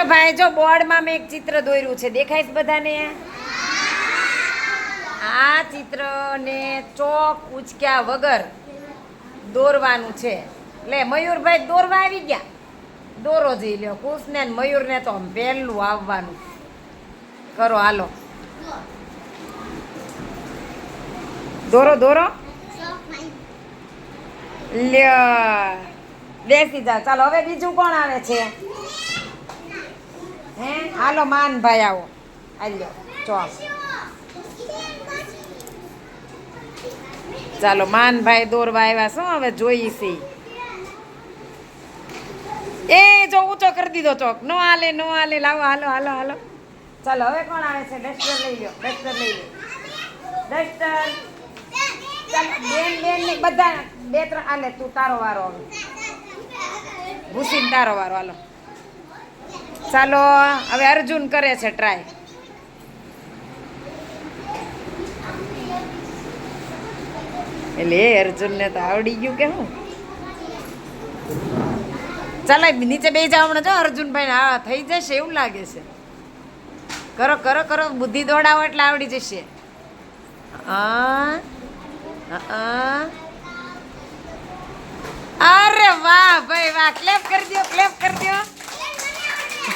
તો ભાઈ, જો બોર્ડમાં મેં એક ચિત્ર દોર્યું છે. દેખાય છે બધાને? આ ચિત્રને ચોક ઉચક્યા વગર દોરવાનું છે. એટલે મયુરભાઈ દોરવા આવી ગયા. દોરો જઈ લ્યો. કુશને મયુરને તો પહેલું આવવાનું. કરો, હાલો. દોરો દોરો. લ્યો. બેસી જાઓ. ચાલો, હવે બીજું કોણ આવે છે? હે હાલો માનભાઈ આવો. હાલ્યો. ચોક ચાલો માનભાઈ દોરવા આવ્યા શું હવે જોઈ છે. એ જો ઊંચો કરી દીધો ચોક. નો હાલે નો હાલે. લાવો, હાલો હાલો હાલો. ચાલો, હવે કોણ આવે છે? ડસ્ટર લઈ લો ડસ્ટર લઈ લો ડસ્ટર. બેન બેન ને બધા બે, ત્રણ હાલે તું તારો વારો હવે. ભૂસીને તારો વારો, હાલો. ચાલો, હવે અર્જુન કરે છે ટ્રાય એટલે અર્જુનને તો આવડી ગયું કે હું? ચાલો નીચે બે જાવ હમણાં, જો અર્જુનભાઈ હા, થઈ જશે, એવું લાગે છે. કરો કરો કરો, બુદ્ધિ દોડાવો એટલે આવડી જશે. અરે વાહ, ભાઈ, વાહ ક્લેપ કરી દો ક્લેપ કરી દો